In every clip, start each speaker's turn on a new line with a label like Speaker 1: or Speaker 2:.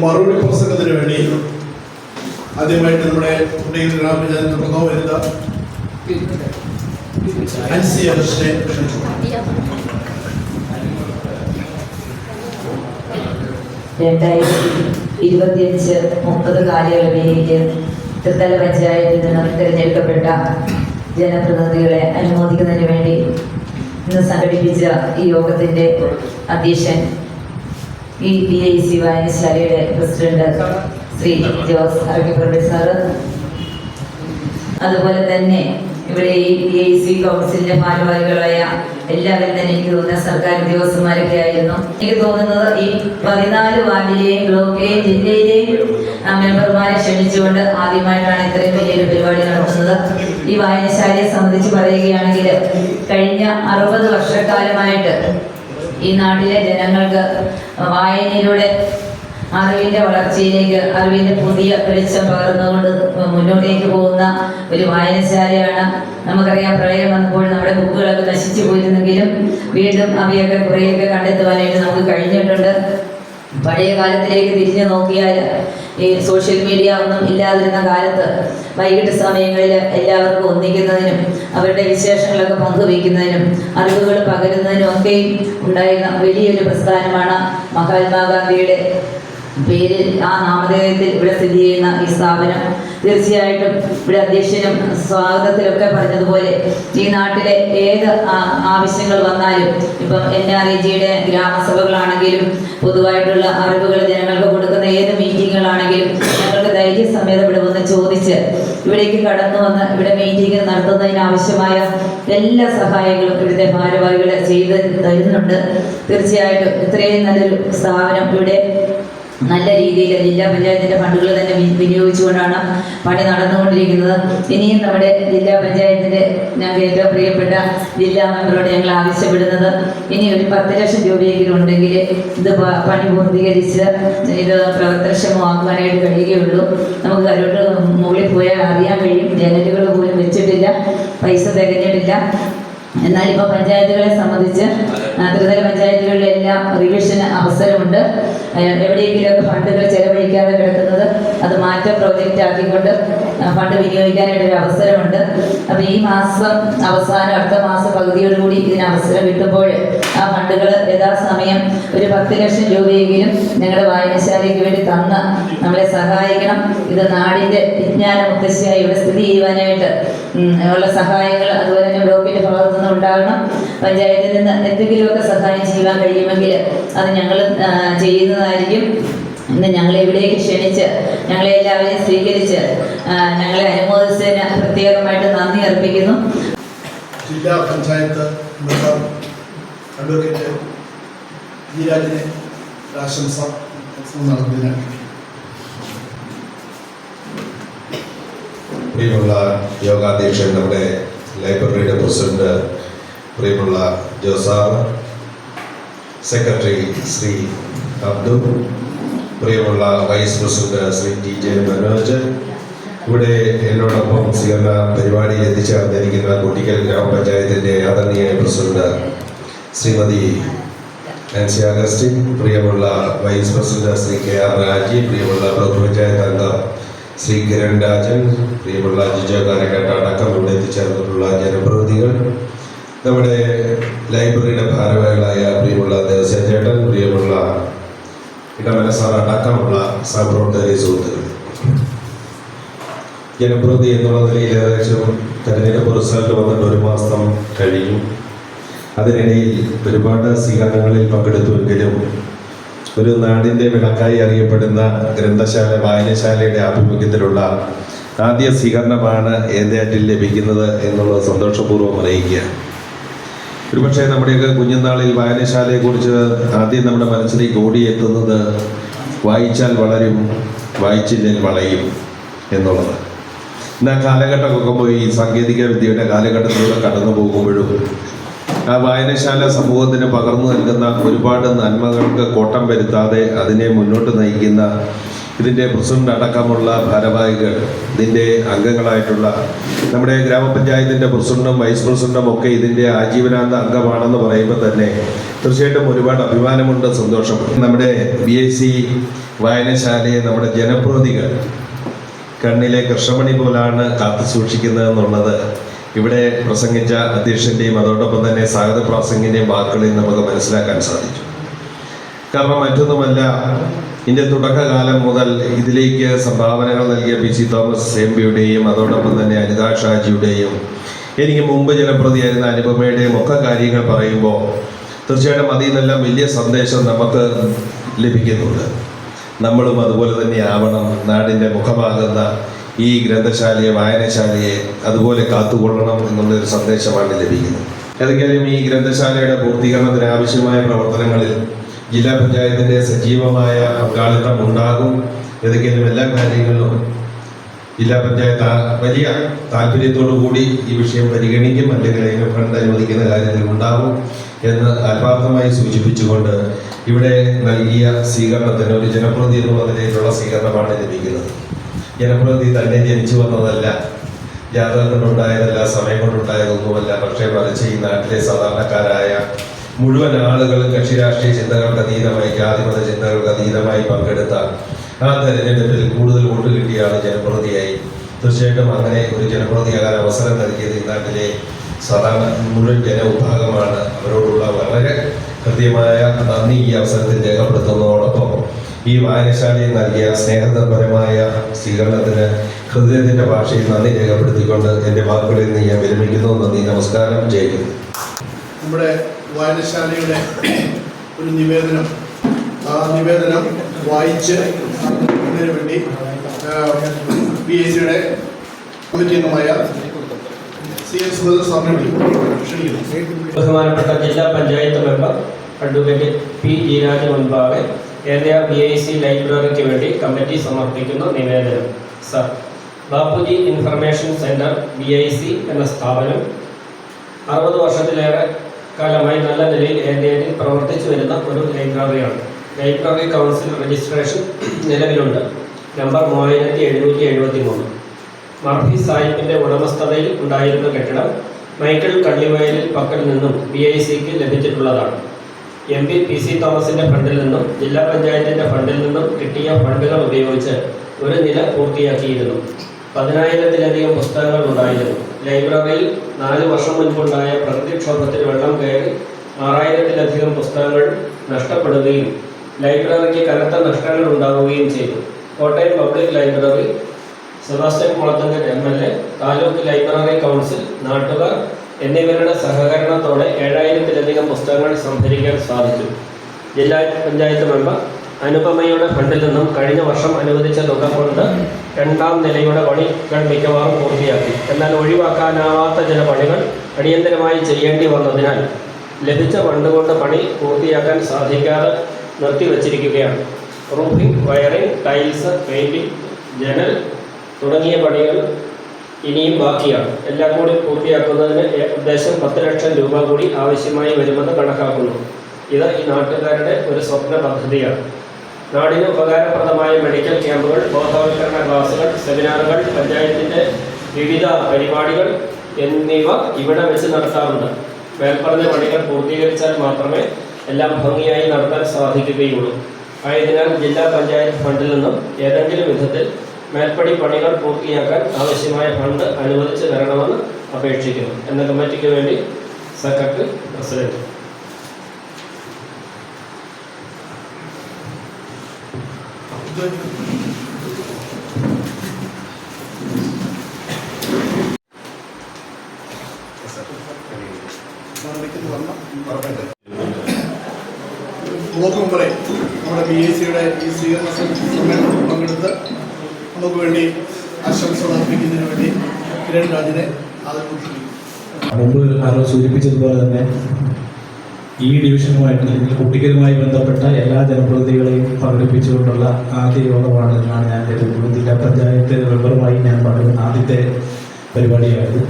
Speaker 1: മറുപടി പ്രസംഗത്തിന് വേണ്ടി ആദ്യമായിട്ട് നമ്മുടെ കുട്ടികൾ ഗ്രാമപഞ്ചായത്ത് പ്രഥമ വനിത
Speaker 2: ഇരുപത്തിയഞ്ച് മുപ്പത് കാലയളവിലേക്ക് തൃത്തല പഞ്ചായത്തിൽ നിന്ന് തിരഞ്ഞെടുക്കപ്പെട്ട ജനപ്രതിനിധികളെ അനുമോദിക്കുന്നതിന് വേണ്ടി ഇന്ന് സംഘടിപ്പിച്ച ഈ യോഗത്തിന്റെ അധ്യക്ഷൻ ഈ പി ഐ സി വായനശാലയുടെ പ്രസിഡന്റ് ശ്രീ ജോസ് അറക്കിപ്പുറത്തെ സാറ്. അതുപോലെ തന്നെ ഇവിടെ ഈ പി ഐ സി കൗൺസിലിന്റെ ഭാരവാഹികളായ എല്ലാവരും തന്നെ എനിക്ക് തോന്നുന്ന സർക്കാർ ഉദ്യോഗസ്ഥന്മാരൊക്കെ ആയിരുന്നു. എനിക്ക് തോന്നുന്നത് ഈ പതിനാല് വാർഡിലെയും ബ്ലോക്കിലെയും ജില്ലയിലെയും മെമ്പർമാരെ ക്ഷണിച്ചുകൊണ്ട് ആദ്യമായിട്ടാണ് ഇത്രയും വലിയൊരു പരിപാടി നടത്തുന്നത് ഈ വായനശാലയെ സംബന്ധിച്ച് പറയുകയാണെങ്കിൽ കഴിഞ്ഞ അറുപത് വർഷക്കാലമായിട്ട് ഈ നാട്ടിലെ ജനങ്ങൾക്ക് വായനയിലൂടെ അറിവിന്റെ വളർച്ചയിലേക്ക് അറിവിന്റെ പുതിയ വെളിച്ചം പകർന്നുകൊണ്ട് മുന്നോട്ടേക്ക് പോകുന്ന ഒരു വായനശാലയാണ്. നമുക്കറിയാം പ്രളയം വന്നപ്പോൾ നമ്മുടെ ബുക്കുകളൊക്കെ നശിച്ചു പോയിരുന്നെങ്കിലും വീണ്ടും അവയൊക്കെ കുറേയൊക്കെ കണ്ടെത്തുവാനായിട്ട് നമുക്ക് കഴിഞ്ഞിട്ടുണ്ട്. പഴയ കാലത്തിലേക്ക് തിരിഞ്ഞു നോക്കിയാൽ ഈ സോഷ്യൽ മീഡിയ ഒന്നും ഇല്ലാതിരുന്ന കാലത്ത് വൈകിട്ട് സമയങ്ങളിൽ എല്ലാവർക്കും ഒന്നിക്കുന്നതിനും അവരുടെ വിശേഷങ്ങളൊക്കെ പങ്കുവയ്ക്കുന്നതിനും അറിവുകൾ പകരുന്നതിനും ഒക്കെയും ഉണ്ടായിരുന്ന വലിയൊരു പ്രസ്ഥാനമാണ് മഹാത്മാഗാന്ധിയുടെ പേരിൽ ആ നാമധേയത്തിൽ ഇവിടെ സ്ഥിതി ചെയ്യുന്ന ഈ സ്ഥാപനം. തീർച്ചയായിട്ടും ഇവിടെ അധ്യക്ഷനും സ്വാഗതത്തിലൊക്കെ പറഞ്ഞതുപോലെ ഈ നാട്ടിലെ ഏത് ആവശ്യങ്ങൾ വന്നാലും ഇപ്പം എൻ ആർ ഇ ജിയുടെ ഗ്രാമസഭകളാണെങ്കിലും പൊതുവായിട്ടുള്ള അറിവുകൾ ജനങ്ങൾക്ക് കൊടുക്കുന്ന ഏത് മീറ്റിങ്ങുകളാണെങ്കിലും ഞങ്ങൾക്ക് ധൈര്യസമേതം ഇവിടെ വന്ന് ചോദിച്ച് ഇവിടേക്ക് കടന്നു വന്ന് ഇവിടെ മീറ്റിംഗ് നടത്തുന്നതിന് ആവശ്യമായ എല്ലാ സഹായങ്ങളും ഇവിടുത്തെ ഭാരവാഹികൾ ചെയ്ത് തരുന്നുണ്ട്. തീർച്ചയായിട്ടും ഇത്രയും നല്ലൊരു സ്ഥാപനം ഇവിടെ നല്ല രീതിയിൽ ജില്ലാ പഞ്ചായത്തിന്റെ ഫണ്ടുകൾ തന്നെ വിനിയോഗിച്ചുകൊണ്ടാണ് പണി നടന്നുകൊണ്ടിരിക്കുന്നത്. ഇനിയും നമ്മുടെ ജില്ലാ പഞ്ചായത്തിന്റെ ഞങ്ങൾക്ക് ഏറ്റവും പ്രിയപ്പെട്ട ജില്ലാ മെമ്പറോട് ഞങ്ങൾ ആവശ്യപ്പെടുന്നത് ഇനി ഒരു പത്ത് ലക്ഷം രൂപയെങ്കിലും ഉണ്ടെങ്കിൽ ഇത് പണി പൂർത്തീകരിച്ച് ഇത് പ്രവർത്തനക്ഷമമാക്കുവാനായിട്ട് കഴിയുകയുള്ളൂ. നമുക്ക് കരോട്ട് മുകളിൽ പോയാൽ അറിയാൻ കഴിയും. ജനലുകൾ പോലും വെച്ചിട്ടില്ല. പൈസ തികഞ്ഞിട്ടില്ല. എന്നാൽ ഇപ്പൊ പഞ്ചായത്തുകളെ സംബന്ധിച്ച് ത്രിതല പഞ്ചായത്തുകളിലെല്ലാം റിവിഷന് അവസരമുണ്ട്. എവിടെയെങ്കിലും ഫണ്ടുകൾ ചെലവഴിക്കാതെ കിടക്കുന്നത് അത് മാറ്റ പ്രോജക്റ്റ് ആക്കിക്കൊണ്ട് ഫണ്ട് വിനിയോഗിക്കാനായിട്ട് ഒരു അവസരമുണ്ട്. അപ്പോൾ ഈ മാസം അവസാനം അടുത്ത മാസം പകുതിയോടുകൂടി ഇതിന് അവസരം കിട്ടുമ്പോൾ ആ ഫണ്ടുകൾ യഥാസമയം ഒരു പത്ത് ലക്ഷം രൂപയെങ്കിലും ഞങ്ങളുടെ വായനശാലയ്ക്ക് വേണ്ടി തന്ന് നമ്മളെ സഹായിക്കണം. ഇത് നാടിന്റെ വിജ്ഞാന മുത്തശ്ശിയായി ഇവിടെ സ്ഥിതി ചെയ്യുവാനായിട്ട് ഉള്ള സഹായങ്ങൾ അതുപോലെ തന്നെ ബ്ലോക്കിന്റെ ഭാഗത്തുനിന്ന് ഉണ്ടാകണം. പഞ്ചായത്തിൽ നിന്ന് എന്തെങ്കിലുമൊക്കെ സഹായം ചെയ്യുവാൻ കഴിയുമെങ്കിൽ അത് ഞങ്ങൾ ചെയ്യുന്നതായിരിക്കും. ഇന്ന് ഞങ്ങളെ ഇവിടേക്ക് ക്ഷണിച്ച് ഞങ്ങളെ എല്ലാവരെയും സ്വീകരിച്ച് ഞങ്ങളെ അനുമോദിച്ചതിന് പ്രത്യേകമായിട്ട് നന്ദി അർപ്പിക്കുന്നു.
Speaker 1: ജില്ലാ പഞ്ചായത്ത് മെമ്പർ അഡ്വക്കേറ്റ് ഗീരാജിനെ ആശംസ നടത്തുന്നതിനാണ്
Speaker 3: പ്രിയമുള്ള യോഗാധ്യക്ഷൻ നമ്മുടെ ലൈബ്രറിയുടെ പ്രസിഡന്റ് പ്രിയമുള്ള ജോസാവ് സെക്രട്ടറി ശ്രീ അബ്ദു പ്രിയമുള്ള vice president Shri T J Manoj ഇവിടെ എന്നോടൊപ്പം സ്വീകരണ പരിപാടിയിൽ എത്തിച്ചേർന്നിരിക്കുന്ന കുട്ടിക്കൽ ഗ്രാമപഞ്ചായത്തിന്റെ ആദരണീയ പ്രസിഡന്റ് ശ്രീമതി നാൻസി അഗസ്റ്റിൻ പ്രിയമുള്ള vice president Shri K R Raji പ്രിയമുള്ള ബ്ലോക്ക് പഞ്ചായത്ത് അംഗം ശ്രീ കിരൺ രാജൻ പ്രിയമുള്ള ജിജോ കാരക്കാട്ട് അടക്കം ഇവിടെ എത്തിച്ചേർന്നിട്ടുള്ള ജനപ്രതിനിധികൾ നമ്മുടെ ലൈബ്രറിയുടെ ഭാരവാഹികളായ പ്രിയമുള്ള ദേവസ്വം ചേട്ടൻ പ്രിയമുള്ള ഇടമനസാർ അടക്കമുള്ള സഹപ്രവർത്തകരെ സുഹൃത്തുക്കൾ ജനപ്രതി എന്നുള്ള നിലയിൽ ഏകദേശം തെരഞ്ഞെടുപ്പ് റിസൾട്ട് വന്നിട്ട് ഒരു മാസം കഴിഞ്ഞു. അതിനിടയിൽ ഒരുപാട് സ്വീകരണങ്ങളിൽ പങ്കെടുത്തുവെങ്കിലും ഒരു നാടിന്റെ വിളക്കായി അറിയപ്പെടുന്ന ഗ്രന്ഥശാല വായനശാലയുടെ ആഭിമുഖ്യത്തിലുള്ള ആദ്യ സ്വീകരണമാണ് ഏതാറ്റിൽ ലഭിക്കുന്നത് എന്നുള്ളത് സന്തോഷപൂർവം അറിയിക്കുക. ഒരുപക്ഷെ നമ്മുടെയൊക്കെ വായനശാലയെ കുറിച്ച് ആദ്യം നമ്മുടെ മനസ്സിലേക്ക് ഓടിയെത്തുന്നത് വായിച്ചാൽ വളരും വായിച്ചില്ലെങ്കിൽ വളയും എന്നുള്ളത് എന്നാൽ കാലഘട്ടമൊക്കെ പോയി സാങ്കേതിക വിദ്യയുടെ കാലഘട്ടത്തിലൂടെ കടന്നു പോകുമ്പോഴും ആ വായനശാല സമൂഹത്തിന് പകർന്നു നൽകുന്ന ഒരുപാട് നന്മകൾക്ക് കോട്ടം വരുത്താതെ അതിനെ മുന്നോട്ട് നയിക്കുന്ന ഇതിന്റെ പ്രസിഡന്റ് അടക്കമുള്ള ഭാരവാഹികൾ ഇതിന്റെ അംഗങ്ങളായിട്ടുള്ള നമ്മുടെ ഗ്രാമപഞ്ചായത്തിന്റെ പ്രസിഡന്റും വൈസ് പ്രസിഡന്റും ഒക്കെ ഇതിന്റെ ആജീവനാന്ത അംഗമാണെന്ന് പറയുമ്പോൾ തന്നെ തീർച്ചയായിട്ടും ഒരുപാട് അഭിമാനമുണ്ട് സന്തോഷം നമ്മുടെ ബി എസ് സി വായനശാലയെ നമ്മുടെ ജനപ്രതികൾ കണ്ണിലെ കൃഷ്ണമണി പോലാണ് കാത്തു സൂക്ഷിക്കുന്നത് എന്നുള്ളത്. ഇവിടെ പ്രസംഗിച്ച അധ്യക്ഷന്റെയും അതോടൊപ്പം തന്നെ സ്വാഗത പ്രാസംഗിന്റെയും വാക്കുകളിൽ നമുക്ക് മനസ്സിലാക്കാൻ സാധിച്ചു. കാരണം മറ്റൊന്നുമല്ല ഇതിന്റെ തുടക്കകാലം മുതൽ ഇതിലേക്ക് സംഭാവനകൾ നൽകിയ പി സി തോമസ് എം പിയുടെയും അതോടൊപ്പം തന്നെ അനിതാ ഷാജിയുടെയും എനിക്ക് മുമ്പ് ജനപ്രതിയായിരുന്ന അനുപമയുടെയും ഒക്കെ കാര്യങ്ങൾ പറയുമ്പോൾ തീർച്ചയായിട്ടും അതിൽ നിന്നെല്ലാം വലിയ സന്ദേശം നമുക്ക് ലഭിക്കുന്നുണ്ട്. നമ്മളും അതുപോലെ തന്നെ ആവണം. നാടിന്റെ മുഖമാകുന്ന ഈ ഗ്രന്ഥശാലയെ വായനശാലയെ അതുപോലെ കാത്തുകൊള്ളണം എന്നുള്ളൊരു സന്ദേശമാണ് ലഭിക്കുന്നത്. ഏതൊക്കെയാലും ഈ ഗ്രന്ഥശാലയുടെ പൂർത്തീകരണത്തിന് ആവശ്യമായ പ്രവർത്തനങ്ങളിൽ ജില്ലാ പഞ്ചായത്തിന്റെ സജീവമായ പങ്കാളിത്തം ഉണ്ടാകും ഏതൊക്കെയാലും എല്ലാ കാര്യങ്ങളിലും ജില്ലാ പഞ്ചായത്ത് വലിയ താല്പര്യത്തോടു കൂടി ഈ വിഷയം പരിഗണിക്കും അല്ലെങ്കിൽ അതിന് ഫണ്ട് അനുവദിക്കുന്ന കാര്യത്തിൽ ഉണ്ടാകും എന്ന് ആത്മാർത്ഥമായി സൂചിപ്പിച്ചുകൊണ്ട് ഇവിടെ നൽകിയ സ്വീകരണത്തിന് ഒരു ജനപ്രതി എന്നുള്ള നിലയിലുള്ള സ്വീകരണമാണ് ലഭിക്കുന്നത്. ജനപ്രതി തന്നെ ജനിച്ചു വന്നതല്ല. ജാതകം കൊണ്ടുണ്ടായതല്ല സമയം കൊണ്ടുണ്ടായതൊന്നുമല്ല. പക്ഷേ മറിച്ച് ഈ നാട്ടിലെ സാധാരണക്കാരായ മുഴുവൻ ആളുകളും കക്ഷി രാഷ്ട്രീയ ചിന്തകൾക്ക് അതീതമായി ജാതിമത ചിന്തകൾക്ക് അതീതമായി പങ്കെടുത്ത ആ തെരഞ്ഞെടുപ്പിൽ കൂടുതൽ വോട്ട് കിട്ടിയ ആൾ ജനപ്രതിയായി തീർച്ചയായിട്ടും അങ്ങനെ ഒരു ജനപ്രതിയാകാൻ അവസരം നൽകിയത് ഈ നാട്ടിലെ സാധാരണ മുഴുവൻ ജനവിഭാഗമാണ്. അവരോടുള്ള വളരെ കൃത്യമായ നന്ദി ഈ അവസരത്തിൽ രേഖപ്പെടുത്തുന്നതോടൊപ്പം ഈ വായനശാലയിൽ നൽകിയ സ്നേഹനിർഭരമായ സ്വീകരണത്തിന് ഹൃദയത്തിന്റെ ഭാഷയിൽ നന്ദി രേഖപ്പെടുത്തിക്കൊണ്ട് എന്റെ വാക്കുകളിൽ നിന്ന് ഞാൻ വിരമിക്കുന്നു. നന്ദി നമസ്കാരം. ജയിക്കുന്നു
Speaker 1: നമ്മുടെ വായനശാലയുടെ ഒരു നിവേദനം. ആ നിവേദനം വായിച്ച് വേണ്ടി പി എച്ച് സിയുടെ കമ്മിറ്റി അംഗമായ സി എസ്
Speaker 4: ബഹുമാനപ്പെട്ട ജില്ലാ panchayat member advocate P Jeeraj മുൻപാകെ ഏരിയ ബി ഐ സി ലൈബ്രറിക്ക് വേണ്ടി കമ്മിറ്റി സമർപ്പിക്കുന്ന നിവേദനം. Sir Bapuji information centre B I C എന്ന സ്ഥാപനം അറുപത് വർഷത്തിലേറെ കാലമായി നല്ല നിലയിൽ ഏരിയയിൽ പ്രവർത്തിച്ചു വരുന്ന ഒരു ലൈബ്രറിയാണ്. ലൈബ്രറി കൗൺസിൽ രജിസ്ട്രേഷൻ നിലവിലുണ്ട്. നമ്പർ മൂവായിരത്തി എഴുന്നൂറ്റി എഴുപത്തി മൂന്ന് മർഫി സാഹിബിന്റെ ഉടമസ്ഥതയിൽ ഉണ്ടായിരുന്ന കെട്ടിടം മൈക്കിൾ കള്ളിവയലിൽ പക്കൽ നിന്നും ബി ഐ സിക്ക് ലഭിച്ചിട്ടുള്ളതാണ്. എം പി പി സി തോമസിന്റെ ഫണ്ടിൽ നിന്നും ജില്ലാ പഞ്ചായത്തിന്റെ ഫണ്ടിൽ നിന്നും കിട്ടിയ ഫണ്ടുകൾ ഉപയോഗിച്ച് ഒരു നില പൂർത്തിയാക്കിയിരുന്നു. പതിനായിരത്തിലധികം പുസ്തകങ്ങൾ ഉണ്ടായിരുന്നു. ലൈബ്രറിയിൽ നാല് വർഷം മുൻപുണ്ടായ പ്രകൃതിക്ഷോഭത്തിൽ വെള്ളം കയറി ആറായിരത്തിലധികം പുസ്തകങ്ങൾ നഷ്ടപ്പെടുകയും ലൈബ്രറിക്ക് കനത്ത നഷ്ടങ്ങൾ ഉണ്ടാവുകയും ചെയ്തു. Kottayam public library Sebastian Kulathinkal M L A taluk library council നാട്ടുകാർ എന്നിവരുടെ സഹകരണത്തോടെ ഏഴായിരത്തിലധികം പുസ്തകങ്ങൾ സംഭരിക്കാൻ സാധിച്ചു. ജില്ലാ പഞ്ചായത്ത് മെമ്പർ അനുപമയുടെ ഫണ്ടിൽ നിന്നും കഴിഞ്ഞ വർഷം അനുവദിച്ച തുക കൊണ്ട് രണ്ടാം നിലയുടെ പണികൾ മിക്കവാറും പൂർത്തിയാക്കി. എന്നാൽ ഒഴിവാക്കാനാവാത്ത ചില പണികൾ അടിയന്തരമായി ചെയ്യേണ്ടി വന്നതിനാൽ ലഭിച്ച ഫണ്ട് കൊണ്ട് പണി പൂർത്തിയാക്കാൻ സാധിക്കാതെ നിർത്തിവച്ചിരിക്കുകയാണ്. റൂഫിംഗ് വയറിംഗ് ടൈൽസ് പെയിന്റിംഗ് ജനൽ തുടങ്ങിയ പണികൾ ഇനിയും ബാക്കിയാണ്. എല്ലാം കൂടി പൂർത്തിയാക്കുന്നതിന് ഏകദേശം പത്ത് ലക്ഷം രൂപ കൂടി ആവശ്യമായി വരുമെന്ന് കണക്കാക്കുന്നു. ഇത് ഈ നാട്ടുകാരുടെ ഒരു സ്വപ്ന പദ്ധതിയാണ്. നാടിന് ഉപകാരപ്രദമായ മെഡിക്കൽ ക്യാമ്പുകൾ ബോധവൽക്കരണ ക്ലാസുകൾ സെമിനാറുകൾ പഞ്ചായത്തിന്റെ വിവിധ പരിപാടികൾ എന്നിവ ഇവിടെ വെച്ച് നടത്താറുണ്ട്. മേൽപ്പറഞ്ഞ പണികൾ പൂർത്തീകരിച്ചാൽ മാത്രമേ എല്ലാം ഭംഗിയായി നടത്താൻ സാധിക്കുകയുള്ളൂ. ആയതിനാൽ ജില്ലാ പഞ്ചായത്ത് ഫണ്ടിൽ നിന്നും ഏതെങ്കിലും വിധത്തിൽ മേൽപ്പടി പണികൾ പൂർത്തിയാക്കാൻ ആവശ്യമായ ഫണ്ട് അനുവദിച്ചു തരണമെന്ന് അപേക്ഷിക്കുന്നു. എന്ന കമ്മിറ്റിക്ക് വേണ്ടി സെക്രട്ടറി പ്രസിഡന്റ്.
Speaker 1: ബ്ലോക്ക് മെമ്പറെ നമ്മുടെ ബി എസ് സിയുടെ ഈ സ്വീകരണ സമ്മേളനത്തിൽ പങ്കെടുത്ത് നമുക്ക് വേണ്ടി ആശംസകൾ അർപ്പിക്കുന്നതിന് വേണ്ടി കിരൺ രാജിനെ ആദരവ്
Speaker 5: മുമ്പ് ആരോ സൂചിപ്പിച്ചതുപോലെ തന്നെ ഈ ഡിവിഷനുമായിട്ട് അല്ലെങ്കിൽ കുട്ടികളുമായി ബന്ധപ്പെട്ട എല്ലാ ജനപ്രതിനിധികളെയും പങ്കെടുപ്പിച്ചുകൊണ്ടുള്ള ആദ്യ യോഗമാണ് എന്നാണ് ഞാൻ കരുതുന്നത്. ജില്ലാ പഞ്ചായത്ത് മെമ്പറുമായി ഞാൻ പങ്കെടുക്കുന്ന ആദ്യത്തെ പരിപാടിയായത്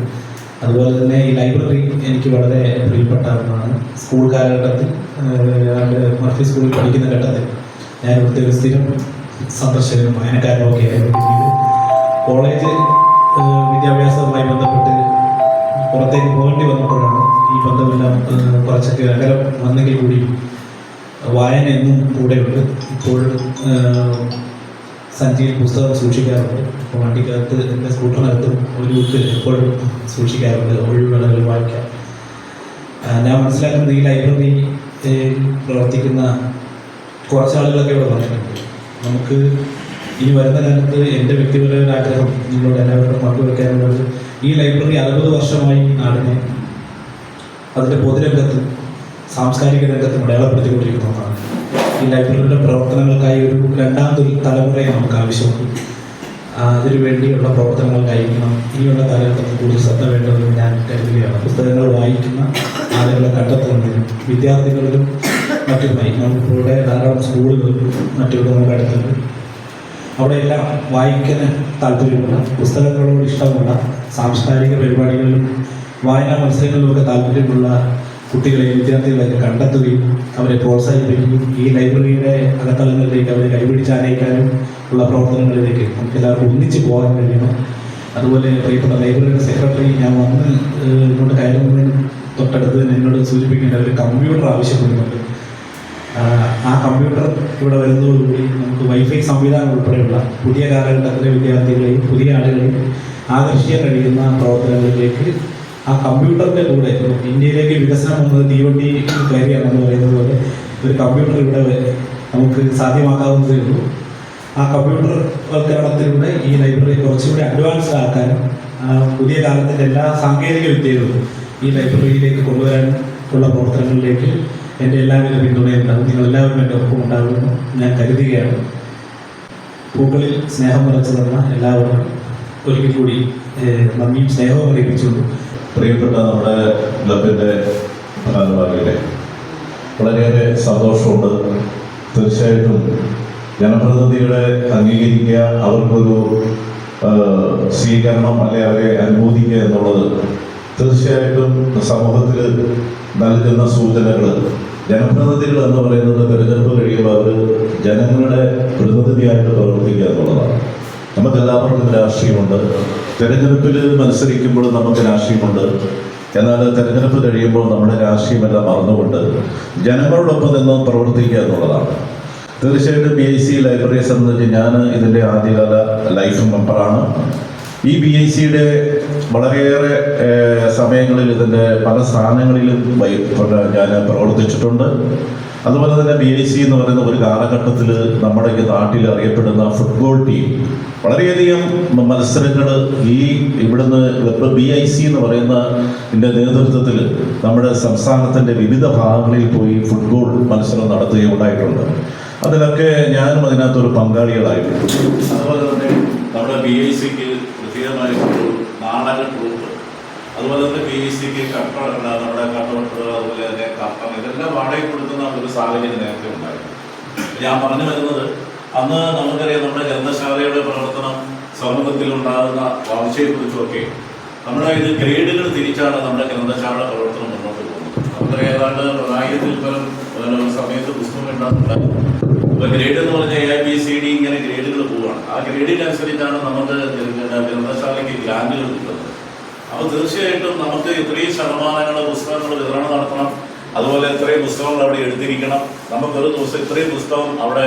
Speaker 5: അതുപോലെ തന്നെ ഈ ലൈബ്രറി എനിക്ക് വളരെ പ്രിയപ്പെട്ട ഒന്നാണ്. സ്കൂൾ കാലഘട്ടത്തിൽ മർഫി സ്കൂളിൽ പഠിക്കുന്ന ഘട്ടത്തിൽ ഞാൻ ഇവിടുത്തെ ഒരു സ്ഥിരം സന്ദർശകനും വായനക്കാരനും ഒക്കെ ആയിരുന്നു കോളേജ് വിദ്യാഭ്യാസവുമായി ബന്ധപ്പെട്ട് പുറത്തേക്ക് പോകേണ്ടി വന്നപ്പോഴാണ് ഈ ബന്ധമെല്ലാം കുറച്ചൊക്കെ അകലം വന്നെങ്കിൽ കൂടി വായന എന്നും കൂടെയുണ്ട്. ഇപ്പോൾ സഞ്ചിയിൽ പുസ്തകം സൂക്ഷിക്കാറുണ്ട്. അപ്പോൾ വണ്ടിക്കകത്ത് എന്റെ സ്കൂട്ടറിനകത്തും ഒരു ബുക്ക് എപ്പോഴും സൂക്ഷിക്കാറുണ്ട്. ഒഴിവുകളിൽ വായിക്കാം. ഞാൻ മനസ്സിലാക്കുന്നത് ഈ ലൈബ്രറി പ്രവർത്തിക്കുന്ന കുറച്ച് ആളുകളൊക്കെ ഇവിടെ പറഞ്ഞിട്ടുണ്ട് നമുക്ക് ഇനി വരുന്ന കാലത്ത് എന്റെ വ്യക്തിപരമായ ആഗ്രഹം നിങ്ങളോട് എല്ലാവരോടും പങ്കുവെക്കാനുള്ളത് ഈ ലൈബ്രറി അറുപത് വർഷമായി ഈ നാടിനെ അതിന്റെ പൊതുരംഗത്തും സാംസ്കാരിക രംഗത്തും അടയാളപ്പെടുത്തിക്കൊണ്ടിരിക്കുന്ന ഒന്നാണ്. ഈ ലൈബ്രറിയുടെ പ്രവർത്തനങ്ങൾക്കായി ഒരു രണ്ടാം തലമുറയെ നമുക്ക് ആവശ്യമുണ്ട്. അതിനു വേണ്ടിയുള്ള പ്രവർത്തനങ്ങൾക്കായിരിക്കണം ഇനിയുള്ള കാലഘട്ടത്തിൽ കൂടുതൽ ശ്രദ്ധ വേണ്ടതെന്ന് ഞാൻ കരുതുകയാണ്. പുസ്തകങ്ങൾ വായിക്കുന്ന ആളുകളെ കണ്ടെത്തുന്നതിനും വിദ്യാർത്ഥികളിലും മറ്റുമായി. നമുക്കിവിടെ ധാരാളം സ്കൂളുകളിലും മറ്റുള്ള നമുക്ക് അടുത്തുണ്ട് അവിടെയെല്ലാം വായിക്കുന്ന താല്പര്യമുണ്ട്. പുസ്തകങ്ങളോട് ഇഷ്ടമുള്ള സാംസ്കാരിക പരിപാടികളിലും വായനാ മത്സരങ്ങളിലുമൊക്കെ താല്പര്യമുള്ള കുട്ടികളെയും വിദ്യാർത്ഥികളെയൊക്കെ കണ്ടെത്തുകയും അവരെ പ്രോത്സാഹിപ്പിക്കുകയും ഈ ലൈബ്രറിയുടെ അകത്തളങ്ങളിലേക്ക് അവരെ കൈപിടിച്ചാനയിക്കാനും ഉള്ള പ്രവർത്തനങ്ങളിലേക്ക് നമുക്ക് എല്ലാവർക്കും ഒന്നിച്ച് പോകാൻ കഴിയണം. അതുപോലെ പ്രിയപ്പെട്ട ലൈബ്രറിയുടെ സെക്രട്ടറി ഞാൻ വന്ന് ഇങ്ങോട്ട് കയറുന്നതിന് തൊട്ടടുത്ത് എന്നോട് സൂചിപ്പിക്കേണ്ട ഒരു കമ്പ്യൂട്ടർ ആവശ്യപ്പെടുന്നുണ്ട്. ആ കമ്പ്യൂട്ടർ ഇവിടെ വരുന്നതോടുകൂടി നമുക്ക് വൈഫൈ സംവിധാനം ഉൾപ്പെടെയുള്ള പുതിയ കാലഘട്ടത്തിലെ വിദ്യാർത്ഥികളെയും പുതിയ ആളുകളെയും ആകർഷിക്കാൻ കഴിയുന്ന പ്രവർത്തനങ്ങളിലേക്ക് ആ കമ്പ്യൂട്ടറിന്റെ കൂടെ ഇന്ത്യയിലേക്ക് വികസനം വന്നത് തീവണ്ടി കയറിയാണെന്ന് പറയുന്നത് പോലെ ഒരു കമ്പ്യൂട്ടർ ഇവിടെ നമുക്ക് സാധ്യമാക്കാവുന്നതേ ഉള്ളൂ. ആ കമ്പ്യൂട്ടർ വൽക്കരണത്തിലൂടെ ഈ ലൈബ്രറി കുറച്ചുകൂടി അഡ്വാൻസ് ആക്കാനും പുതിയ കാലത്തിന്റെ എല്ലാ സാങ്കേതിക വിദ്യകളും ഈ ലൈബ്രറിയിലേക്ക് കൊണ്ടുവരാനും ഉള്ള പ്രവർത്തനങ്ങളിലേക്ക് എന്റെ എല്ലാവിധ പിന്തുണയും ഉണ്ടാകും നിങ്ങൾ എല്ലാവരും എന്റെ ഒപ്പം ഉണ്ടാകുമെന്ന് ഞാൻ കരുതുകയാണ്. പൂക്കളിൽ സ്നേഹം നിറച്ചു തന്ന എല്ലാവർക്കും ഒരിക്കൽ കൂടി നന്ദിയും സ്നേഹവും അറിയിപ്പിച്ചുകൊണ്ട്
Speaker 6: പ്രിയപ്പെട്ട നമ്മുടെ ക്ലബിന്റെ ഭാരവാഹികളെ വളരെയേറെ സന്തോഷമുണ്ട്. തീർച്ചയായിട്ടും ജനപ്രതിനിധികളെ അംഗീകരിക്കുക അവർക്കൊരു സ്വീകരണം അല്ലെ അവരെ അനുമോദിക്കുക എന്നുള്ളത് തീർച്ചയായിട്ടും സമൂഹത്തിൽ നൽകുന്ന സൂചനകൾ ജനപ്രതിനിധികൾ എന്ന് പറയുന്നത് തെരഞ്ഞെടുപ്പ് കഴിയുമ്പോൾ അവർ ജനങ്ങളുടെ പ്രതിനിധിയായിട്ട് പ്രവർത്തിക്കുക എന്നുള്ളതാണ്. നമുക്ക് എല്ലാവർക്കും രാഷ്ട്രീയമുണ്ട്. തെരഞ്ഞെടുപ്പിൽ മത്സരിക്കുമ്പോൾ നമുക്ക് രാഷ്ട്രീയമുണ്ട്. എന്നാൽ തെരഞ്ഞെടുപ്പ് കഴിയുമ്പോൾ നമ്മുടെ രാഷ്ട്രീയമെല്ലാം മറന്നുകൊണ്ട് ജനങ്ങളോടൊപ്പം നിന്ന് പ്രവർത്തിക്കുക എന്നുള്ളതാണ്. തീർച്ചയായിട്ടും ബി ഐ സി ലൈബ്രറിയെ സംബന്ധിച്ച് ഞാൻ ഇതിന്റെ ആദ്യകാല ലൈഫ് മെമ്പറാണ്. ഈ ബി ഐ സിയുടെ വളരെയേറെ സമയങ്ങളിൽ ഇതിന്റെ പല സ്ഥാനങ്ങളിലും ഞാൻ പ്രവർത്തിച്ചിട്ടുണ്ട്. അതുപോലെ തന്നെ ബി ഐ സി എന്ന് പറയുന്ന ഒരു കാലഘട്ടത്തിൽ നമ്മുടെ നാട്ടിൽ അറിയപ്പെടുന്ന ഫുട്ബോൾ ടീം വളരെയധികം മത്സരങ്ങൾ ഈ ഇവിടുന്ന് ഇപ്പോൾ ബി ഐ സി എന്ന് പറയുന്ന ഇതിന്റെ നേതൃത്വത്തിൽ നമ്മുടെ സംസ്ഥാനത്തിന്റെ വിവിധ ഭാഗങ്ങളിൽ പോയി ഫുട്ബോൾ മത്സരം നടത്തുകയുണ്ടായിട്ടുണ്ട് അതിലൊക്കെ ഞാനും അതിനകത്തൊരു പങ്കാളികളായിട്ടുണ്ട് അതുപോലെ തന്നെ നമ്മുടെ ബി ഐ സിക്ക് അതുപോലെ തന്നെ പി എസ് സിക്ക് കട്ട നമ്മുടെ കട്ടവട്ടുകൾ അതുപോലെ തന്നെ കപ്പം ഇതെല്ലാം വാടകയ്ക്ക് കൊടുക്കുന്ന ഒരു സാഹചര്യം നേരത്തെ ഉണ്ടായിരുന്നു. ഞാൻ പറഞ്ഞു വരുന്നത് അന്ന് നമുക്കറിയാം നമ്മുടെ ഗ്രന്ഥശാലയുടെ പ്രവർത്തനം സമൂഹത്തിൽ ഉണ്ടാകുന്ന വളർച്ചയെക്കുറിച്ചുമൊക്കെ നമ്മുടെ ഇത് ഗ്രേഡുകൾ തിരിച്ചാണ് നമ്മുടെ ഗ്രന്ഥശാല പ്രവർത്തനം മുന്നോട്ട് പോകുന്നത്. നമുക്ക് ഏതാണ്ട് ആയിരത്തിൽ പരം സമയത്ത് പുസ്തകം ഉണ്ടാകുന്നുണ്ടായിരുന്നു. ഇപ്പൊ ഗ്രേഡ് എന്ന് പറഞ്ഞാൽ എ ബി സി ഡി ഇങ്ങനെ ഗ്രേഡുകൾ പോവുകയാണ് ആ ഗ്രേഡിനനുസരിച്ചാണ് നമുക്ക് ഗ്രന്ഥശാലയ്ക്ക് ഗ്രാൻഡുകൾ കിട്ടുന്നത്. അപ്പോൾ തീർച്ചയായിട്ടും നമുക്ക് ഇത്രയും ശതമാനങ്ങൾ പുസ്തകങ്ങൾ വിതരണം നടത്തണം. അതുപോലെ ഇത്രയും പുസ്തകങ്ങൾ അവിടെ എടുത്തിരിക്കണം നമുക്ക് ഒരു ദിവസം ഇത്രയും പുസ്തകം അവിടെ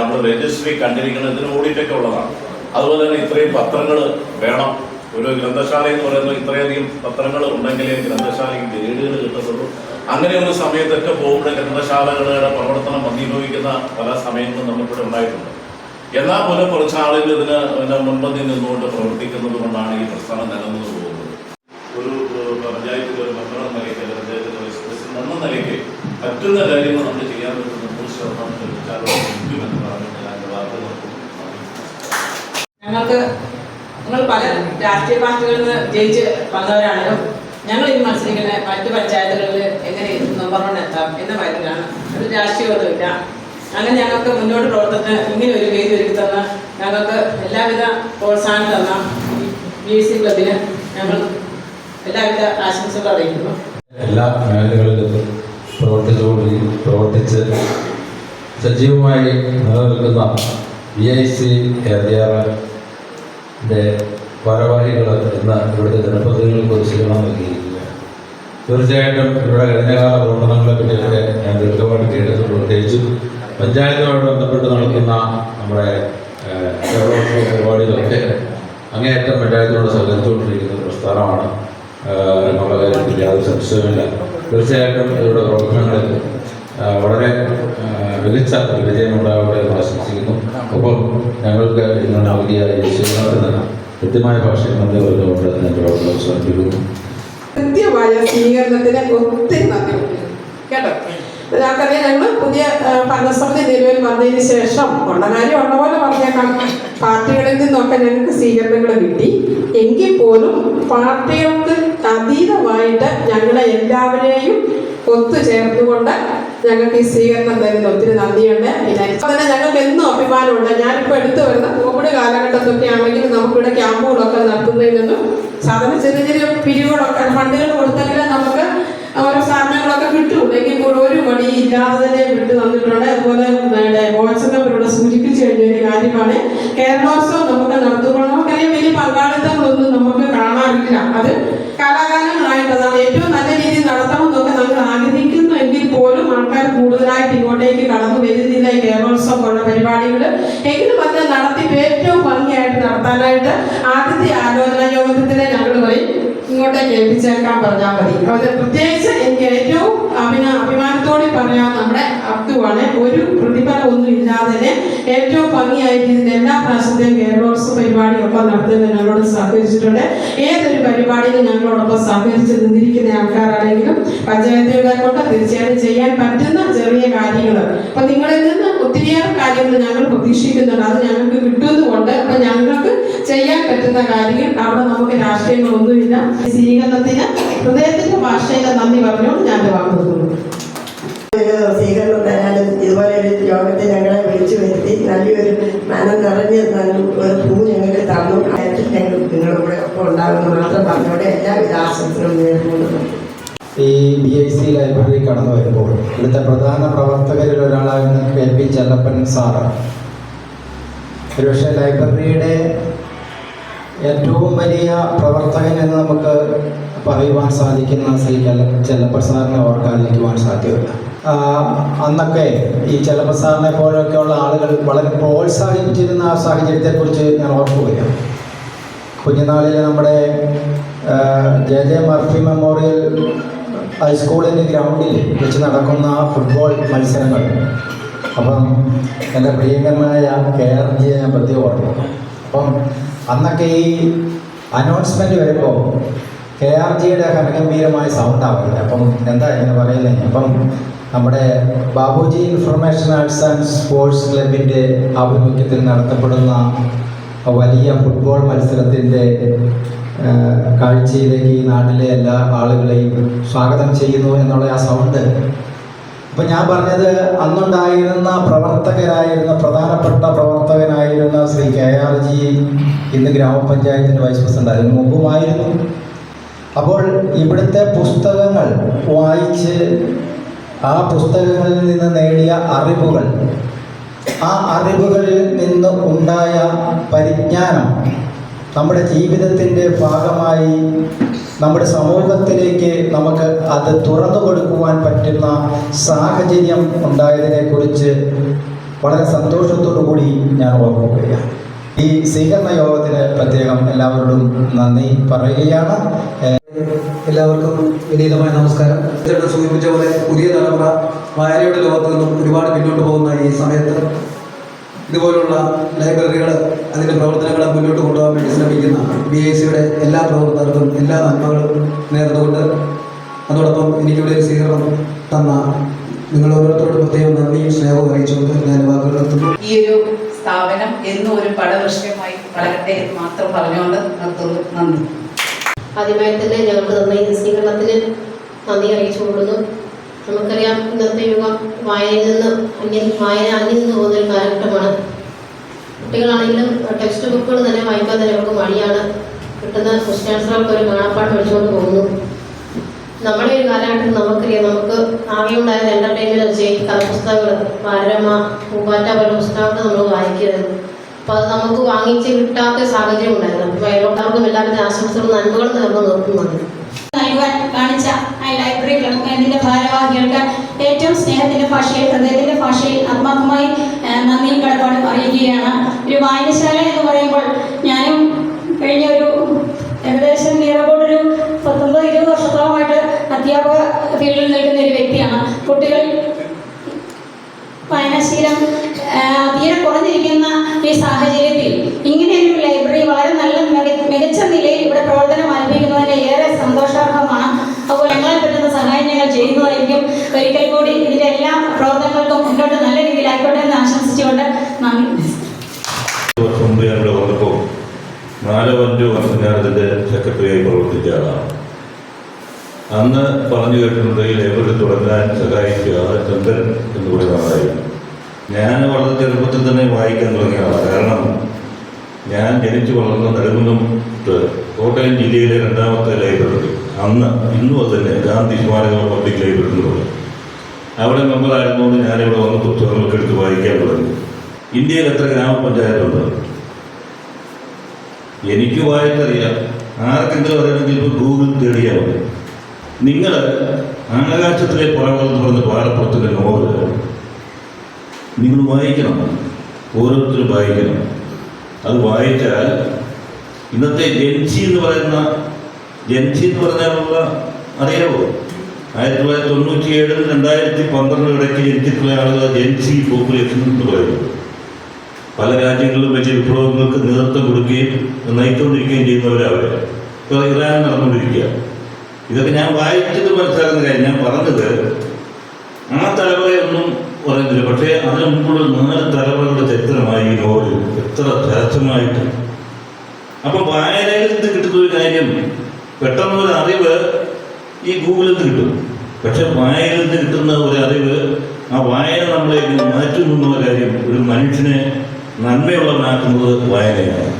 Speaker 6: നമ്മൾ രജിസ്ട്രി കണ്ടിരിക്കണം. ഇതിന് ഓഡിറ്റൊക്കെ ഉള്ളതാണ്. അതുപോലെ തന്നെ ഇത്രയും പത്രങ്ങൾ വേണം. ഒരു ഗ്രന്ഥശാല എന്ന് പറയുന്നത് ഇത്രയധികം പത്രങ്ങൾ ഉണ്ടെങ്കിലേ ഗ്രന്ഥശാലയ്ക്ക് ഗ്രേഡുകൾ കിട്ടത്തുള്ളൂ. അങ്ങനെ ഒരു സമയത്തൊക്കെ പോകുന്ന ഗ്രന്ഥശാലകളുടെ പ്രവർത്തനം മന്ദീഭവിക്കുന്ന പല സമയങ്ങളും നമുക്കിവിടെ ഉണ്ടായിട്ടുണ്ട്. എന്നാൽ പോലും കുറച്ച് ആളുകൾ ഇതിന് മുൻപന്തി നിന്നുകൊണ്ട് പ്രവർത്തിക്കുന്നത് കൊണ്ടാണ് ഈ പ്രസ്ഥാനം നിലനിന്ന് പോകുന്നത്. ഒരു പഞ്ചായത്തിലെ ഒരു മെമ്പർ എന്ന നിലയ്ക്ക് പഞ്ചായത്തിലെ വൈസ് പ്രസിഡന്റ് എന്ന നിലയ്ക്ക് പറ്റുന്ന കാര്യങ്ങൾ നമ്മൾ ചെയ്യാൻ പറ്റുന്ന നൂറ് ശതമാനം ഇരിക്കുമെന്ന് പറഞ്ഞിട്ട് ഞാൻ വാർത്ത
Speaker 7: ഞങ്ങൾക്ക് നിങ്ങൾ പല രാഷ്ട്രീയ പാർട്ടികളിൽ നിന്ന് ജയിച്ച് വന്നവരാണെങ്കിലും ഞങ്ങൾ ഈ മത്സരിക്കുന്ന മറ്റ് പഞ്ചായത്തുകളിൽ എങ്ങനെ നമ്പർ വൺ എത്താം എന്ന കാര്യത്തിലാണ് ഒരു രാഷ്ട്രീയമൊന്നുമില്ല അങ്ങനെ ഞങ്ങൾക്ക് മുന്നോട്ട് പ്രവർത്തനത്തിന് ഇങ്ങനെ ഒരു വേദി ഒരുക്കി തന്ന ഞങ്ങൾക്ക് എല്ലാവിധ പ്രോത്സാഹനം തന്ന ബി എസ് സി ക്ലബിന് ഞങ്ങൾ
Speaker 8: എല്ലാ മേഖലകളിലും പ്രവർത്തിച്ചുകൊണ്ട് പ്രവർത്തിച്ച് സജീവമായി നിലനിൽക്കുന്ന വി ഐ സി ഭാരവാഹികൾ എന്ന ഇവിടുത്തെ ജനപ്രതിനിധികൾക്ക് ഒരു സ്വീകരണം നൽകിയിരിക്കുകയാണ്. തീർച്ചയായിട്ടും ഇവിടെ കഴിഞ്ഞകാല പ്രവർത്തനങ്ങളെ പറ്റിയൊക്കെ ഞാൻ ദീർഘമായിട്ട് കേട്ടിട്ടുണ്ട്. പ്രത്യേകിച്ചും പഞ്ചായത്തുമായിട്ട് ബന്ധപ്പെട്ട് നടക്കുന്ന നമ്മുടെ പരിപാടികളൊക്കെ അങ്ങേയറ്റം പഞ്ചായത്തിനോട് സഹകരിച്ചുകൊണ്ടിരിക്കുന്ന പ്രസ്ഥാനമാണ് എന്നുള്ള യാതൊരു സംശയമില്ല തീർച്ചയായിട്ടും ഇവരുടെ പ്രവർത്തനങ്ങളിൽ വളരെ മികച്ച വിജയമുണ്ടാവട്ടെ എന്ന് ആശംസിക്കുന്നു. ഒപ്പം ഞങ്ങൾക്ക് ഇന്ന് നൽകിയ തന്നെ കൃത്യമായ ഭാഷയിൽ നന്ദി പറഞ്ഞുകൊണ്ട് ഞാൻ പ്രവർത്തനം ശ്രമിക്കുന്നു
Speaker 9: കൃത്യമായ സ്വീകരണത്തിന് ഒത്തിരി നന്ദി കേട്ടോ? ഞങ്ങൾക്കറിയാം ഞങ്ങൾ പുതിയ ഭരണസമിതി നിലവിൽ വന്നതിന് ശേഷം ഉള്ള കാര്യം ഉള്ള പോലെ പറഞ്ഞേക്കാം. പാർട്ടികളിൽ നിന്നൊക്കെ ഞങ്ങൾക്ക് സ്വീകരണങ്ങൾ കിട്ടി. എങ്കിൽ പോലും പാർട്ടികൾക്ക് അതീതമായിട്ട് ഞങ്ങളെ എല്ലാവരെയും ഒത്തുചേർന്നുകൊണ്ട് ഞങ്ങൾക്ക് ഈ സ്വീകരണം തരുന്ന. ഒത്തിരി നന്ദിയുണ്ട്. തന്നെ ഞങ്ങൾക്ക് എന്നും അഭിമാനമുണ്ട്. ഞാനിപ്പോൾ എടുത്തു വരുന്ന കോവിഡ് കാലഘട്ടത്തൊക്കെ ആണെങ്കിൽ നമുക്കിവിടെ ക്യാമ്പുകളൊക്കെ നടത്തുന്നതിൽ നിന്നും സാധാരണ ചെറിയ ചെറിയ പിരിവുകളൊക്കെ ഫണ്ടുകൾ കൊടുത്തെങ്കിലും നമുക്ക് ഓരോ സാധനങ്ങളൊക്കെ കിട്ടും. എങ്കിൽ ഒരു മണി ഇല്ലാതെ തന്നെ വിട്ടു തന്നിട്ടുണ്ട്. അതുപോലെ വാട്സപ്പിലൂടെ സൂചിപ്പിച്ചു കഴിഞ്ഞ ഒരു കാര്യമാണ്. കേരളോത്സവം നമുക്ക് നടത്തുമ്പോൾ നമുക്കറിയാം വലിയ പങ്കാളിത്തങ്ങളൊന്നും അതാണ് ഏറ്റവും നല്ല രീതിയിൽ നടത്തണമെന്നൊക്കെ നമ്മൾ ആഗ്രഹിക്കുന്നു. എങ്കിൽ പോലും ആൾക്കാർ കൂടുതലായിട്ട് ഇങ്ങോട്ടേക്ക് കടന്നു വരുന്നില്ല. ഈ കേരളോത്സവം പോലുള്ള പരിപാടികൾ എങ്കിലും അത് നടത്തിപ്പ് ഏറ്റവും ഭംഗിയായിട്ട് നടത്താനായിട്ട് ആദ്യത്തെ ആലോചന യോഗത്തിലെ ഞങ്ങൾ പറയും. ഇങ്ങോട്ടേക്ക് ഏൽപ്പിച്ചേക്കാൻ പറഞ്ഞാൽ മതി. അത് പ്രത്യേകിച്ച് എനിക്ക് ഏറ്റവും അഭിന അഭിമാനത്തോടെ പറയാം. നമ്മുടെ അബ്ദുവാണ് ഒരു പ്രതിഫലം ഒന്നും ഇല്ലാതെ ഏറ്റവും ഭംഗിയായിട്ട് ഇതിന്റെ എല്ലാ പ്രാവശ്യത്തെയും കേരളോത്സവ പരിപാടിയൊക്കെ നടത്തുന്നത് ഞങ്ങളോട് സഹകരിച്ചിട്ടുണ്ട്. ഏതൊരു പരിപാടിയിലും ഞങ്ങളോടൊപ്പം സഹകരിച്ച് നിന്നിരിക്കുന്ന ആൾക്കാരാണെങ്കിലും പഞ്ചായത്തുകളെ കൊണ്ട് തീർച്ചയായിട്ടും ചെയ്യാൻ പറ്റുന്ന ചെറിയ കാര്യങ്ങൾ അപ്പൊ നിങ്ങളിൽ നിന്ന് ഒത്തിരിയേറെ കാര്യങ്ങൾ ഞങ്ങൾ പ്രതീക്ഷിക്കുന്നുണ്ട്. അത് ഞങ്ങൾക്ക് കിട്ടുന്നതുകൊണ്ട് അപ്പൊ ഞങ്ങൾക്ക് ചെയ്യാൻ പറ്റുന്ന കാര്യങ്ങൾ അവിടെ നമുക്ക് രാഷ്ട്രീയങ്ങളൊന്നുമില്ല സ്വീകരണത്തിന് ഹൃദയത്തിന്റെ ഭാഷയിലെ നന്ദി പറഞ്ഞുകൊണ്ട് ഞാൻ വാങ്ങുന്നു
Speaker 10: ഇതുപോലെ ഒരു രോഗത്തെ ഞങ്ങളെ വിളിച്ചു വരുത്തി നല്ലൊരു മനം നിറഞ്ഞ ഒരു പൂ ഞങ്ങൾക്ക് തന്നു. ആയിട്ട് ഞങ്ങൾ നിങ്ങളുടെ കൂടെ ഒപ്പം ഉണ്ടാകുമെന്ന് മാത്രം പറഞ്ഞോടെ എല്ലാവിധ ആശംസകളും നേരിടുന്നു
Speaker 11: ഈ ബി ഐ സി ലൈബ്രറി കടന്നു വരുമ്പോൾ ഇവിടുത്തെ പ്രധാന പ്രവർത്തകരിൽ ഒരാളായിരുന്ന കെ പി ചെല്ലപ്പൻ സാറ്. ഒരുപക്ഷെ ലൈബ്രറിയുടെ ഏറ്റവും വലിയ പ്രവർത്തകൻ എന്ന് നമുക്ക് പറയുവാൻ സാധിക്കുന്ന ശ്രീ ചെല്ല ചെല്ലപ്പൻ സാറിനെ ഓർക്കാതിരിക്കുവാൻ സാധ്യമല്ല അന്നൊക്കെ ഈ ചെലപ്പ സാറിനെ പോലെയൊക്കെയുള്ള ആളുകൾ വളരെ പ്രോത്സാഹിപ്പിച്ചിരുന്ന ആ സാഹചര്യത്തെക്കുറിച്ച് ഞാൻ ഓർക്കുകയാണ്. കുഞ്ഞുനാളിൽ നമ്മുടെ ജെ ജെ മർഫി മെമ്മോറിയൽ ഹൈസ്കൂളിന്റെ ഗ്രൗണ്ടിൽ വെച്ച് നടക്കുന്ന ഫുട്ബോൾ മത്സരങ്ങൾ. അപ്പം എന്റെ പ്രിയങ്കരനായ കെ ആർ ജിയെ ഞാൻ പ്രത്യേകം ഓർക്കുന്നു. അപ്പം അന്നൊക്കെ ഈ അനൗൺസ്മെന്റ് വരുമ്പോൾ കെ ആർ ജിയുടെ ഘനഗംഭീരമായ സൗണ്ടാവില്ല അപ്പം എന്താ ഇങ്ങനെ പറയുന്നത് അപ്പം നമ്മുടെ Babuji information arts and sports ക്ലബിന്റെ ആഭിമുഖ്യത്തിൽ നടത്തപ്പെടുന്ന വലിയ ഫുട്ബോൾ മത്സരത്തിന്റെ കാഴ്ചയിലേക്ക് ഈ നാട്ടിലെ എല്ലാ ആളുകളെയും സ്വാഗതം ചെയ്യുന്നു എന്നുള്ള ആ സൗണ്ട് അപ്പം ഞാൻ പറഞ്ഞത് അന്നുണ്ടായിരുന്ന പ്രവർത്തകരായിരുന്ന പ്രധാനപ്പെട്ട പ്രവർത്തകനായിരുന്ന ശ്രീ കെ ആർ ജി ഇന്ന് ഗ്രാമപഞ്ചായത്തിന്റെ വൈസ് പ്രസിഡന്റ് അതിന് മുമ്പുമായിരുന്നു. അപ്പോൾ ഇവിടുത്തെ പുസ്തകങ്ങൾ വായിച്ച് ആ പുസ്തകങ്ങളിൽ നിന്ന് നേടിയ അറിവുകൾ ആ അറിവുകളിൽ നിന്ന് ഉണ്ടായ പരിജ്ഞാനം നമ്മുടെ ജീവിതത്തിന്റെ ഭാഗമായി നമ്മുടെ സമൂഹത്തിലേക്ക് നമുക്ക് അത് തുറന്നു കൊടുക്കുവാൻ പറ്റുന്ന സാഹചര്യം ഉണ്ടായതിനെക്കുറിച്ച് വളരെ സന്തോഷത്തോടുകൂടി ഞാൻ ഓർക്കുകയാണ്. ഈ സ്വീകരണ യോഗത്തിന് പ്രത്യേകം എല്ലാവരോടും നന്ദി പറയുകയാണ്.
Speaker 12: എല്ലാവർക്കും വിനീതമായ നമസ്കാരം. ചേട്ടൻ സൂചിപ്പിച്ച പോലെ പുതിയ തലമുറ വായനയുടെ ലോകത്ത് നിന്നും ഒരുപാട് മുന്നോട്ട് പോകുന്ന ഈ സമയത്ത് ഇതുപോലുള്ള ലൈബ്രറികൾ അതിന്റെ പ്രവർത്തനങ്ങളെ മുന്നോട്ട് കൊണ്ടുപോകാൻ വേണ്ടി ശ്രമിക്കുന്ന ബി ഐ സിയുടെ എല്ലാ പ്രവർത്തകർക്കും എല്ലാ നന്മകളും നേർന്നുകൊണ്ട് അതോടൊപ്പം എനിക്കിവിടെ ഒരു സ്വീകരണം തന്ന നിങ്ങൾ ഓരോരുത്തരോട് പ്രത്യേകം നന്ദിയും സ്നേഹവും അറിയിച്ചുകൊണ്ട് ഞാൻ വാക്കുകൾ നിർത്തുന്നു.
Speaker 13: ഈ ഒരു സ്ഥാപനം എന്നും ഒരു പടവൃക്ഷമായി വളരട്ടെ മാത്രം പറഞ്ഞുകൊണ്ട് നിർത്തുന്നു. നന്ദി.
Speaker 14: ആദ്യമായി തന്നെ ഞങ്ങൾക്ക് തന്ന ഈ സ്വീകരണത്തിന് നന്ദി അറിയിച്ചു കൊടുക്കുന്നു നമുക്കറിയാം ഇന്നത്തെ യുഗം വായനയിൽ നിന്ന് അന്യം വായന അന്യം നിന്ന് പോകുന്ന ഒരു കാലഘട്ടമാണ്. കുട്ടികളാണെങ്കിലും ടെക്സ്റ്റ് ബുക്കുകൾ തന്നെ വായിക്കാൻ തന്നെ അവർക്ക് മടിയാണ്. കിട്ടുന്ന ക്വസ്റ്റ്യൻ ആൻസറുകൾക്ക് ഒരു കാണാപ്പാട്ട് പഠിച്ചുകൊണ്ട് പോകുന്നു. നമ്മുടെ ഒരു കാലഘട്ടത്തിൽ നമുക്കറിയാം നമുക്ക് ആകെ ഉണ്ടായത് എന്റർടൈൻമെന്റ് വെച്ച് ഈ കഥപുസ്തകങ്ങൾ ബാലരമ പൂമ്പാറ്റ പോലുള്ള പുസ്തകങ്ങൾ നമ്മൾ വായിക്കരുത്. അപ്പോൾ അത് നമുക്ക് വാങ്ങിച്ച് കിട്ടാത്ത സാഹചര്യം ഉണ്ടായിരുന്നു. അപ്പോൾ അയൽവക്കാർക്കും എല്ലാവരും ആശംസകളും നന്മകളും നേർന്നു നിർത്തുന്നുണ്ട്
Speaker 15: നൽകുവാൻ കാണിച്ച ലൈബ്രറി ക്ലബ് ഇതിന്റെ ഭാരവാഹികൾക്ക് ഏറ്റവും സ്നേഹത്തിന്റെ ഭാഷയിൽ ഹൃദയത്തിന്റെ ഭാഷയിൽ ആത്മാർത്ഥമായി നന്ദിയും കടപ്പാടും അറിയിക്കുകയാണ്. ഒരു വായനശാല എന്ന് പറയുമ്പോൾ ഞാനും കഴിഞ്ഞ ഒരു ഏകദേശം നിയറബോർഡ് ഒരു പത്തൊമ്പത് ഇരുപത് വർഷത്തോളമായിട്ട് അധ്യാപക ഫീൽഡിൽ നിൽക്കുന്ന ഒരു വ്യക്തിയാണ്. കുട്ടികൾ വായനാശീലം തീരെ കുറഞ്ഞിരിക്കുന്ന ഈ സാഹചര്യത്തിൽ ഇങ്ങനെയൊരു ലൈബ്രറി വളരെ നല്ല മിക- മികച്ച നിലയിൽ ഇവിടെ പ്രവർത്തനം ആരംഭിക്കുന്നതിന് ഏറെ സന്തോഷാർഹമാണ്. അപ്പോൾ ഞങ്ങളെ പറ്റുന്ന സഹായം ഞങ്ങൾ ചെയ്യുന്നതായിരിക്കും. ഒരിക്കൽ കൂടി ഇതിന്റെ എല്ലാ പ്രവർത്തനങ്ങൾക്കും മുന്നോട്ട് നല്ല രീതിയിൽ ആയിക്കോട്ടെ എന്ന് ആശംസിച്ചുകൊണ്ട് നന്ദി.
Speaker 16: വർഷം മുമ്പ് ഞാൻ വന്നപ്പോൾ നാലോ അഞ്ചോ വർഷം ഞാൻ അതിന്റെ സെക്രട്ടറിയായി പ്രവർത്തിച്ച ആളാണ്. അന്ന് പറഞ്ഞു കേട്ടിട്ടുണ്ട് ലേബർ തുടങ്ങാൻ സഹായിക്കുക ചന്ദ്രൻ എന്ന് പറയുന്ന ആളായിരുന്നു ഞാൻ വളരെ ചെറുപ്പത്തിൽ തന്നെ വായിക്കാൻ തുടങ്ങിയ ആളാണ് കാരണം ഞാൻ ജനിച്ചു വളർന്ന നെടുങ്കുന്നം കോട്ടയം ജില്ലയിലെ രണ്ടാമത്തെ ലൈബ്രറി അന്ന് ഇന്നും അത് തന്നെ ഗാന്ധി സ്മാരക പബ്ലിക് ലൈബ്രറി എന്ന് പറയും. അവിടെ മെമ്പറായിരുന്നുകൊണ്ട് ഞാനിവിടെ വന്ന് പുസ്തകങ്ങളൊക്കെ എടുത്ത് വായിക്കാൻ തുടങ്ങി. ഇന്ത്യയിൽ എത്ര ഗ്രാമപഞ്ചായത്തുണ്ട്? എനിക്ക് വായിച്ചറിയാം ആർക്കെങ്കിലും അറിയണമെങ്കിൽ ഇപ്പോൾ ഗൂഗിൾ തേടിയാൽ മതി. നിങ്ങൾ ആകാശത്തിലെ പറവകൾ എന്ന് പറഞ്ഞ പാലപ്പുറത്തിന്റെ നോവൽ നിങ്ങൾ വായിക്കണം. ഓരോരുത്തരും വായിക്കണം. അത് വായിച്ചാൽ ഇന്നത്തെ ജൻസി എന്ന് പറയുന്ന ജൻസി എന്ന് പറഞ്ഞാലുള്ള അറിയാവോ? ആയിരത്തി തൊള്ളായിരത്തി തൊണ്ണൂറ്റി ഏഴിൽ രണ്ടായിരത്തി പന്ത്രണ്ട് ഇടയ്ക്ക് ജനിച്ചിട്ടുള്ള ആളുകൾ ജൻസി പോപ്പുലേഷൻ എന്ന് പറയുന്നത് പല രാജ്യങ്ങളിലും വലിയ വിപ്ലവങ്ങൾക്ക് നേതൃത്വം കൊടുക്കുകയും നയിച്ചുകൊണ്ടിരിക്കുകയും ചെയ്യുന്നവരാണ്. ഇപ്പോൾ ഇറാൻ നടന്നുകൊണ്ടിരിക്കുക ഇതൊക്കെ ഞാൻ വായിച്ചത് മനസ്സിലാക്കുന്ന കാര്യം ഞാൻ പറഞ്ഞത് ആ തലമുറയൊന്നും പറയുന്നില്ല. പക്ഷേ അതിനു മുമ്പുള്ള നാല് തലമുറകളുടെ ചരിത്രമായി ഈ നോവൽ എത്ര രഹസ്യമായിട്ട് അപ്പം വായനയിൽ നിന്ന് കിട്ടുന്ന ഒരു കാര്യം പെട്ടെന്ന് ഒരു അറിവ് ഈ ഗൂഗിളിൽ നിന്ന് കിട്ടും. പക്ഷെ വായനയിൽ നിന്ന് കിട്ടുന്ന ഒരു അറിവ് ആ വായന നമ്മളെ മാറ്റുന്ന കാര്യം ഒരു മനുഷ്യനെ നന്മയുള്ളവനാക്കുന്നത് വായനയാണ്.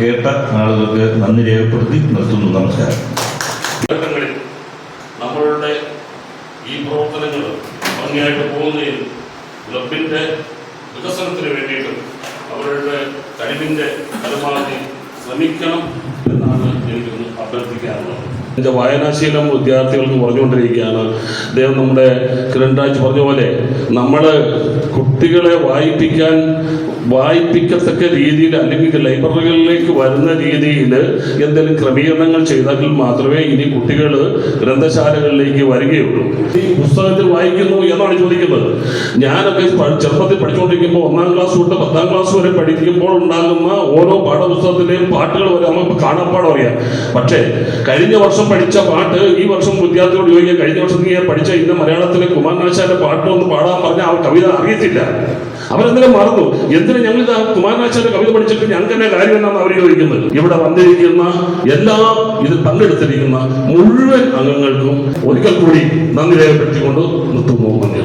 Speaker 16: കേട്ട ആളുകൾക്ക് നന്ദി രേഖപ്പെടുത്തി നിർത്തുന്നു. നമസ്കാരം.
Speaker 17: ഇതിന്റെ വായനാശീലം വിദ്യാർത്ഥികൾക്ക് പറഞ്ഞുകൊണ്ടിരിക്കുകയാണ്. അദ്ദേഹം നമ്മുടെ കിരൺ രാജ് പറഞ്ഞ പോലെ നമ്മൾ കുട്ടികളെ വായിപ്പിക്കാൻ വായിപ്പിക്കത്തക്ക രീതിയിൽ അല്ലെങ്കിൽ ലൈബ്രറികളിലേക്ക് വരുന്ന രീതിയിൽ എന്തെങ്കിലും ക്രമീകരണങ്ങൾ ചെയ്തെങ്കിൽ മാത്രമേ ഇനി കുട്ടികൾ ഗ്രന്ഥശാലകളിലേക്ക് വരികയുള്ളൂ. ഈ പുസ്തകത്തിൽ വായിക്കുന്നു എന്നാണ് ചോദിക്കുന്നത്. ഞാനൊക്കെ ചെറുപ്പത്തിൽ പഠിച്ചുകൊണ്ടിരിക്കുമ്പോൾ ഒന്നാം ക്ലാസ് തൊട്ട് പത്താം ക്ലാസ് വരെ പഠിക്കുമ്പോൾ ഉണ്ടാകുന്ന ഓരോ പാഠപുസ്തകത്തിലെയും പാട്ടുകൾ വരെ നമുക്ക് കാണാപ്പാടം അറിയാം പക്ഷേ കഴിഞ്ഞ വർഷം പഠിച്ച പാട്ട് ഈ വർഷം വിദ്യാർത്ഥിയോട് ചോദിക്കുക കഴിഞ്ഞ വർഷം നീ പഠിച്ച ഇന്ന് മലയാളത്തിലെ കുമാരനാശാന്റെ പാട്ട് ഒന്ന് പാടാൻ പറഞ്ഞാൽ ആ കവിത അറിയത്തില്ല. അവരെന്തിനും മറന്നു എന്തിനാ ഞങ്ങൾ ഇത് കുമാരനാശാന്റെ കവിത പഠിച്ചിട്ട് ഞങ്ങൾക്ക് തന്നെ കാര്യം എന്നാണ് അവർ ചോദിക്കുന്നത്? ഇവിടെ വന്നിരിക്കുന്ന എല്ലാ ഇത് പങ്കെടുത്തിരിക്കുന്ന മുഴുവൻ അംഗങ്ങൾക്കും ഒരിക്കൽ കൂടി നന്ദി രേഖപ്പെടുത്തിക്കൊണ്ട് നിർത്തുന്നു. നന്ദി.